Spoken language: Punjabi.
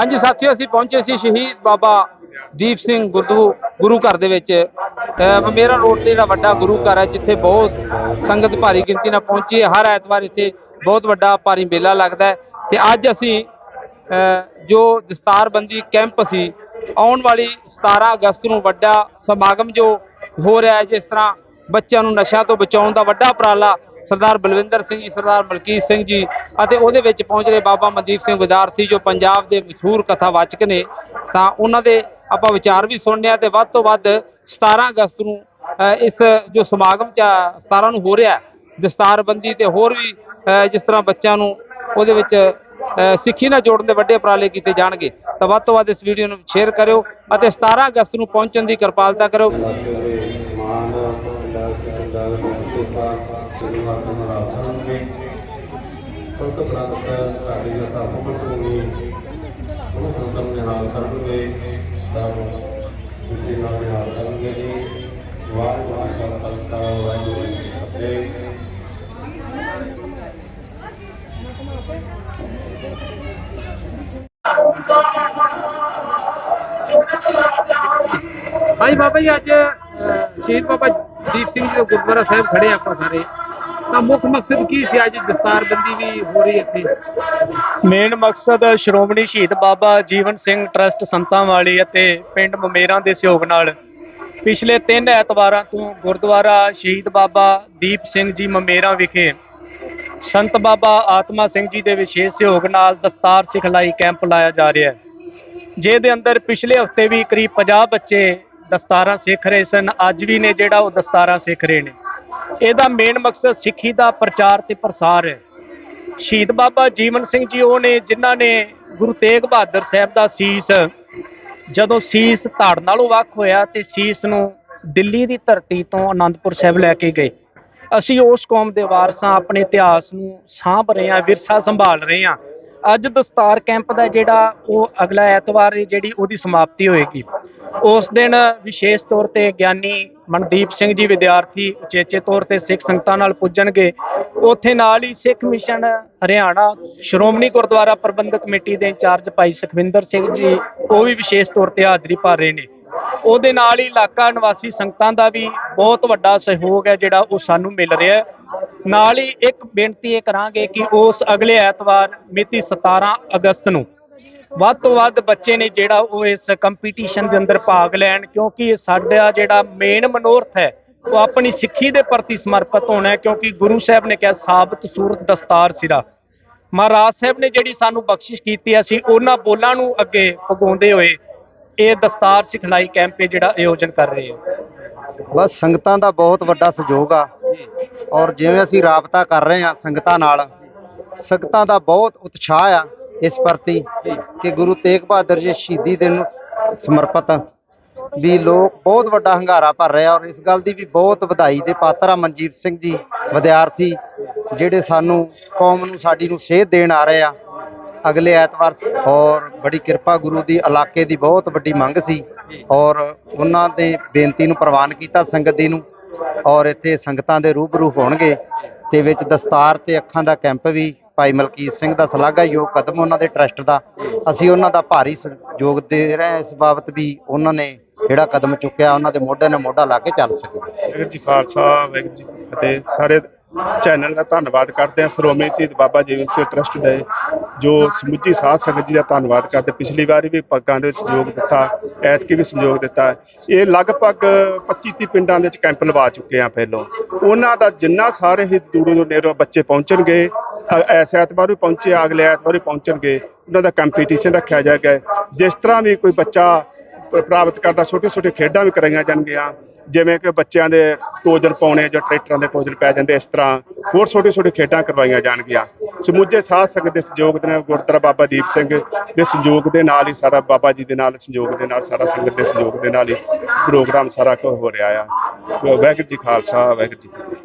ਹਾਂਜੀ ਸਾਥੀਓ, ਅਸੀਂ ਪਹੁੰਚੇ ਸੀ ਸ਼ਹੀਦ ਬਾਬਾ ਦੀਪ ਸਿੰਘ ਗੁਰਦੂ, ਗੁਰੂ ਘਰ ਦੇ ਵਿੱਚ। ਮੇਰਾ ਰੋਡ ਤੇ ਜਿਹੜਾ ਵੱਡਾ ਗੁਰੂ ਘਰ ਹੈ, ਜਿੱਥੇ ਬਹੁਤ ਸੰਗਤ ਭਾਰੀ ਗਿਣਤੀ ਨਾਲ ਪਹੁੰਚੀ ਹੈ। ਹਰ ਐਤਵਾਰ ਇੱਥੇ ਬਹੁਤ ਵੱਡਾ ਭਾਰੀ ਮੇਲਾ ਲੱਗਦਾ ਹੈ ਤੇ ਅੱਜ ਅਸੀਂ ਜੋ ਦਸਤਾਰਬੰਦੀ ਕੈਂਪ ਸੀ, ਆਉਣ ਵਾਲੀ 17 ਅਗਸਤ ਨੂੰ ਵੱਡਾ ਸਮਾਗਮ ਜੋ ਹੋ ਰਿਹਾ ਹੈ, ਜਿਸ ਤਰ੍ਹਾਂ ਬੱਚਿਆਂ ਨੂੰ ਨਸ਼ਿਆਂ ਤੋਂ ਬਚਾਉਣ ਦਾ ਵੱਡਾ ਉਪਰਾਲਾ ਸਰਦਾਰ ਬਲਵਿੰਦਰ ਸਿੰਘ ਜੀ, ਸਰਦਾਰ ਮਲਕੀਤ ਸਿੰਘ ਜੀ ਅਤੇ ਉਹਦੇ ਵਿੱਚ ਪਹੁੰਚ ਰਹੇ ਬਾਬਾ ਮਨਦੀਪ ਸਿੰਘ ਵਿਦਿਆਰਥੀ ਜੋ ਪੰਜਾਬ ਦੇ ਮਸ਼ਹੂਰ ਕਥਾਵਾਚਕ ਨੇ, ਤਾਂ ਉਹਨਾਂ ਦੇ ਆਪਾਂ ਵਿਚਾਰ ਵੀ ਸੁਣਨੇ ਆ ਤੇ ਵੱਧ ਤੋਂ ਵੱਧ 17 ਅਗਸਤ ਨੂੰ ਇਸ ਜੋ ਸਮਾਗਮ ਚ 17 ਨੂੰ ਹੋ ਰਿਹਾ ਦਸਤਾਰਬੰਦੀ ਤੇ ਹੋਰ ਵੀ ਜਿਸ ਤਰ੍ਹਾਂ ਬੱਚਿਆਂ ਨੂੰ ਉਹਦੇ ਵਿੱਚ ਸਿੱਖੀ ਨਾਲ ਜੋੜਨ ਦੇ ਵੱਡੇ ਉਪਰਾਲੇ ਕੀਤੇ ਜਾਣਗੇ, ਤਾਂ ਵੱਧ ਤੋਂ ਵੱਧ ਇਸ ਵੀਡੀਓ ਨੂੰ ਸ਼ੇਅਰ ਕਰਿਓ ਅਤੇ 17 ਅਗਸਤ ਨੂੰ ਪਹੁੰਚਣ ਦੀ ਕਿਰਪਾਲਤਾ ਕਰਿਓ। ਮਾਨ ਦਾ ਸਿਕੰਦਰ ਦੇ ਸਾਥ ਪਰਿਵਾਰ ਦੇ ਨਾਲ ਕਰਾਂਗੇ ਕੋਲ ਸਾਡੀ ਜਤਾ ਮੁਕਤ ਹੋਣੀ ਉਹ ਸੰਤਮ ਦੇ ਨਾਲ ਕਰਨਗੇ ਤਾਂ ਇਸੇ ਨਾਲ ਦੇ ਕਰਨਗੇ ਜੀ। ਵਾਹਿਗੁਰੂ ਜੀ ਕਾ ਖਾਲਸਾ, ਵਾਹਿਗੁਰੂ ਜੀ ਕੀ ਫਤਿਹ। ਹਾਂਜੀ ਬਾਬਾ ਜੀ, ਅੱਜ ਸ਼ਹੀਦ ਬਾਬਾ ਦੀਪ ਸਿੰਘ ਜੀ ਦੇ ਗੁਰਦੁਆਰਾ ਸਾਹਿਬ ਖੜੇ ਆਪਾਂ ਸਾਰੇ। ਤਾਂ ਮੁੱਖ ਮਕਸਦ ਕੀ ਸੀ? ਅੱਜ ਦਸਤਾਰਬੰਦੀ ਵੀ ਹੋ ਰਹੀ ਇੱਥੇ। ਮੇਨ ਮਕਸਦ ਸ਼੍ਰੋਮਣੀ ਸ਼ਹੀਦ ਬਾਬਾ ਜੀਵਨ ਸਿੰਘ ਟਰਸਟ ਸੰਤਾਂ ਵਾਲੀ ਅਤੇ ਪਿੰਡ ਮਮੇਰਾਂ ਦੇ ਸਹਿਯੋਗ ਨਾਲ ਪਿਛਲੇ ਤਿੰਨ ਐਤਵਾਰਾਂ ਤੋਂ ਗੁਰਦੁਆਰਾ ਸ਼ਹੀਦ ਬਾਬਾ ਦੀਪ ਸਿੰਘ ਜੀ ਮਮੇਰਾਂ ਵਿਖੇ ਸੰਤ ਬਾਬਾ ਆਤਮਾ ਸਿੰਘ ਜੀ ਦੇ ਵਿਸ਼ੇਸ਼ ਸਹਿਯੋਗ ਨਾਲ ਦਸਤਾਰ ਸਿਖਲਾਈ ਕੈਂਪ ਲਾਇਆ ਜਾ ਰਿਹਾ ਹੈ। ਜਿਹਦੇ ਅੰਦਰ ਪਿਛਲੇ ਹਫ਼ਤੇ ਵੀ ਕਰੀਬ 50 ਬੱਚੇ ਦਸਤਾਰਾਂ ਸਿੱਖ ਰਹੇ ਸਨ। ਅੱਜ ਵੀ ਨੇ ਜਿਹੜਾ ਉਹ ਦਸਤਾਰਾਂ ਸਿੱਖ ਰਹੇ ਨੇ। ਇਹਦਾ ਮੇਨ ਮਕਸਦ ਸਿੱਖੀ ਦਾ ਪ੍ਰਚਾਰ ਤੇ ਪ੍ਰਸਾਰ ਹੈ। ਸ਼ਹੀਦ ਬਾਬਾ ਜੀਵਨ ਸਿੰਘ ਜੀ, ਉਹ ਨੇ ਜਿਨ੍ਹਾਂ ਨੇ ਗੁਰੂ ਤੇਗ ਬਹਾਦਰ ਸਾਹਿਬ ਦਾ ਸੀਸ, ਜਦੋਂ ਸੀਸ ਧੜ ਨਾਲੋਂ ਵੱਖ ਹੋਇਆ ਤੇ ਸੀਸ ਨੂੰ ਦਿੱਲੀ ਦੀ ਧਰਤੀ ਤੋਂ ਆਨੰਦਪੁਰ ਸਾਹਿਬ ਲੈ ਕੇ ਗਏ। ਅਸੀਂ ਉਸ ਕੌਮ ਦੇ ਵਾਰਸਾਂ ਆਪਣੇ ਇਤਿਹਾਸ ਨੂੰ ਸਾਂਭ ਰਹੇ ਹਾਂ, ਵਿਰਸਾ ਸੰਭਾਲ ਰਹੇ ਹਾਂ। ਅੱਜ ਦਸਤਾਰ ਕੈਂਪ ਦਾ ਜਿਹੜਾ ਉਹ ਅਗਲਾ ਐਤਵਾਰ ਜਿਹੜੀ ਉਹਦੀ ਸਮਾਪਤੀ ਹੋਏਗੀ। ਉਸ ਦਿਨ ਵਿਸ਼ੇਸ਼ ਤੌਰ ਤੇ ਗਿਆਨੀ ਮਨਦੀਪ ਸਿੰਘ ਜੀ ਵਿਦਿਆਰਥੀ ਉਚੇਚੇ ਤੌਰ ਤੇ ਸਿੱਖ ਸੰਗਤਾਂ ਨਾਲ ਪੁੱਜਣਗੇ। ਉੱਥੇ ਨਾਲ ਹੀ ਸਿੱਖ ਮਿਸ਼ਨ ਹਰਿਆਣਾ, ਸ਼੍ਰੋਮਣੀ ਗੁਰਦੁਆਰਾ ਪ੍ਰਬੰਧਕ ਕਮੇਟੀ ਦੇ ਇੰਚਾਰਜ ਭਾਈ ਸੁਖਵਿੰਦਰ ਸਿੰਘ ਜੀ, ਉਹ ਵੀ ਵਿਸ਼ੇਸ਼ ਤੌਰ ਤੇ ਹਾਜ਼ਰੀ ਭਰ ਰਹੇ ਨੇ। ਉਹਦੇ ਨਾਲ ਹੀ ਇਲਾਕਾ ਨਿਵਾਸੀ ਸੰਗਤਾਂ ਦਾ ਵੀ ਬਹੁਤ ਵੱਡਾ ਸਹਿਯੋਗ ਹੈ ਜਿਹੜਾ ਉਹ ਸਾਨੂੰ ਮਿਲ ਰਿਹਾ ਹੈ। ਨਾਲ ਹੀ ਇੱਕ ਬੇਨਤੀ ਇਹ ਕਰਾਂਗੇ ਕਿ ਉਸ ਅਗਲੇ ਐਤਵਾਰ ਮਿਤੀ 17 ਅਗਸਤ ਨੂੰ ਵੱਧ ਤੋਂ ਵੱਧ ਬੱਚੇ ਨੇ ਜਿਹੜਾ ਉਹ ਇਸ ਕੰਪੀਟੀਸ਼ਨ ਦੇ ਅੰਦਰ ਭਾਗ ਲੈਣ, ਕਿਉਂਕਿ ਇਹ ਸਾਡਾ ਜਿਹੜਾ ਮੇਨ ਮਨੋਰਥ ਹੈ, ਉਹ ਆਪਣੀ ਸਿੱਖੀ ਦੇ ਪ੍ਰਤੀ ਸਮਰਪਿਤ ਹੋਣਾ ਕਿਉਂਕਿ ਗੁਰੂ ਸਾਹਿਬ ਨੇ ਕਿਹਾ, ਸਾਬਤ ਸੂਰਤ ਦਸਤਾਰ ਸਿਰਾ। ਮਹਾਰਾਜ ਸਾਹਿਬ ਨੇ ਜਿਹੜੀ ਸਾਨੂੰ ਬਖਸ਼ਿਸ਼ ਕੀਤੀ, ਅਸੀਂ ਉਹਨਾਂ ਬੋਲਾਂ ਨੂੰ ਅੱਗੇ ਪਗਾਉਂਦੇ ਹੋਏ ਇਹ ਦਸਤਾਰ ਸਿਖਲਾਈ ਕੈਂਪ ਹੈ ਜਿਹੜਾ ਆਯੋਜਨ ਕਰ ਰਹੇ ਹਾਂ। ਬਸ ਸੰਗਤਾਂ ਦਾ ਬਹੁਤ ਵੱਡਾ ਸਹਿਯੋਗ ਆ। ਔਰ ਜਿਵੇਂ ਅਸੀਂ ਰਾਬਤਾ ਕਰ ਰਹੇ ਹਾਂ ਸੰਗਤਾਂ ਨਾਲ, ਸੰਗਤਾਂ ਦਾ ਬਹੁਤ ਉਤਸ਼ਾਹ ਆ ਇਸ ਪ੍ਰਤੀ ਕਿ ਗੁਰੂ ਤੇਗ ਬਹਾਦਰ ਜੀ ਸ਼ਹੀਦੀ ਦਿਨ ਨੂੰ ਸਮਰਪਿਤ ਵੀ ਲੋਕ ਬਹੁਤ ਵੱਡਾ ਹੰਗਾਰਾ ਭਰ ਰਿਹਾ ਔਰ ਇਸ ਗੱਲ ਦੀ ਵੀ ਬਹੁਤ ਵਧਾਈ ਦੇ ਪਾਤਰ ਆ ਮਨਜੀਤ ਸਿੰਘ ਜੀ, ਵਿਦਿਆਰਥੀ, ਜਿਹੜੇ ਸਾਨੂੰ ਕੌਮ ਨੂੰ, ਸਾਡੀ ਨੂੰ ਸੇਧ ਦੇਣ ਆ ਰਹੇ ਆ। ਅਗਲੇ ਐਤਵਾਰ ਔਰ ਬੜੀ ਕਿਰਪਾ ਗੁਰੂ ਦੀ, ਇਲਾਕੇ ਦੀ ਬਹੁਤ ਵੱਡੀ ਮੰਗ ਸੀ ਔਰ ਉਹਨਾਂ ਦੇ ਬੇਨਤੀ ਨੂੰ ਪ੍ਰਵਾਨ ਕੀਤਾ ਸੰਗਤ ਦੀ ਨੂੰ। ਔਰ ਇੱਥੇ ਸੰਗਤਾਂ ਦੇ ਰੂਬਰੂ ਹੋਣਗੇ ਤੇ ਵਿੱਚ ਦਸਤਾਰ ਤੇ ਅੱਖਾਂ ਦਾ ਕੈਂਪ ਵੀ ਭਾਈ ਮਲਕੀਤ ਸਿੰਘ ਦਾ ਸ਼ਲਾਘਾਯੋਗ ਕਦਮ ਉਹਨਾਂ ਦੇ ਟਰਸਟ ਦਾ। ਅਸੀਂ ਉਹਨਾਂ ਦਾ ਭਾਰੀ ਸਹਿਯੋਗ ਦੇ ਰਹੇ ਹਾਂ, ਇਸ ਬਾਬਤ ਵੀ ਉਹਨਾਂ ਨੇ ਜਿਹੜਾ ਕਦਮ ਚੁੱਕਿਆ, ਉਹਨਾਂ ਦੇ ਮੋਢੇ ਨਾਲ ਮੋਢਾ ਲਾ ਕੇ ਚੱਲ ਸਕੇ। ਵਾਹਿਗੁਰੂ ਜੀ ਖਾਲਸਾ, ਵਾਹਿਗੁਰੂ ਜੀ ਫਤਿਹ। ਸਾਰੇ ਚੈਨਲ ਦਾ ਧੰਨਵਾਦ ਕਰਦੇ ਹਾਂ। ਸ਼੍ਰੋਮਣੀ ਸ਼ਹੀਦ ਬਾਬਾ ਜੀਵਨ ਸਿੰਘ ਟਰਸਟ ਦੇ ਜੋ ਸਮੁੱਚੀ ਸਾਧ ਸੰਗਤ ਜੀ ਦਾ ਧੰਨਵਾਦ ਕਰਦੇ, ਪਿਛਲੀ ਵਾਰੀ ਵੀ ਪੱਗਾਂ ਦੇ ਸਹਿਯੋਗ ਦਿੱਤਾ, ਐਤਕੀ ਵੀ ਸਹਿਯੋਗ ਦਿੱਤਾ। ਇਹ ਲਗਭਗ 25 30 ਪਿੰਡਾਂ ਦੇ ਵਿੱਚ ਕੈਂਪ ਲਵਾ ਚੁੱਕੇ ਆ ਪਹਿਲੋਂ। ਉਹਨਾਂ ਦਾ ਜਿੰਨਾ ਸਾਰੇ ਹੀ ਦੂਰੋਂ ਦੂਰ ਨੇੜੋਂ ਬੱਚੇ ਪਹੁੰਚਣਗੇ, ਅ- ਐਸ ਐਤਵਾਰ ਵੀ ਪਹੁੰਚੇ, ਅਗਲੇ ਐਤਵਾਰ ਵੀ ਪਹੁੰਚਣਗੇ, ਉਹਨਾਂ ਦਾ ਕੰਪੀਟੀਸ਼ਨ ਰੱਖਿਆ ਜਾਏਗਾ। ਜਿਸ ਤਰ੍ਹਾਂ ਵੀ ਕੋਈ ਬੱਚਾ ਪ੍ਰਾਪਤ ਕਰਦਾ ਛੋਟੇ ਛੋਟੇ ਖੇਡਾਂ ਵੀ ਕਰਾਈਆਂ ਜਾਣਗੀਆਂ, ਜਿਵੇਂ ਕਿ ਬੱਚਿਆਂ ਦੇ ਟੋਜਰ ਪਾਉਣੇ ਜਾਂ ਟਰੈਕਟਰਾਂ ਦੇ ਟੋਜਰ ਪੈ ਜਾਂਦੇ, ਇਸ ਤਰ੍ਹਾਂ ਹੋਰ ਛੋਟੇ ਛੋਟੇ ਖੇਡਾਂ ਕਰਵਾਈਆਂ ਜਾਣਗੀਆਂ। ਸਮੁੱਚੇ ਸਾਧ ਸੰਗਤ ਦੇ ਸਹਿਯੋਗ ਦੇ ਨਾਲ ਗੁਰਦੁਆਰਾ ਬਾਬਾ ਦੀਪ ਸਿੰਘ ਦੇ ਸਹਿਯੋਗ ਦੇ ਨਾਲ ਹੀ ਸਾਰਾ ਬਾਬਾ ਜੀ ਦੇ ਨਾਲ ਸਹਿਯੋਗ ਦੇ ਨਾਲ ਸਾਰਾ ਸੰਗਤ ਦੇ ਸਹਿਯੋਗ ਦੇ ਨਾਲ ਹੀ ਪ੍ਰੋਗਰਾਮ ਸਾਰਾ ਹੋ ਰਿਹਾ ਆ। ਵਾਹਿਗੁਰੂ ਜੀ ਖਾਲਸਾ, ਵਾਹਿਗੁਰੂ ਜੀ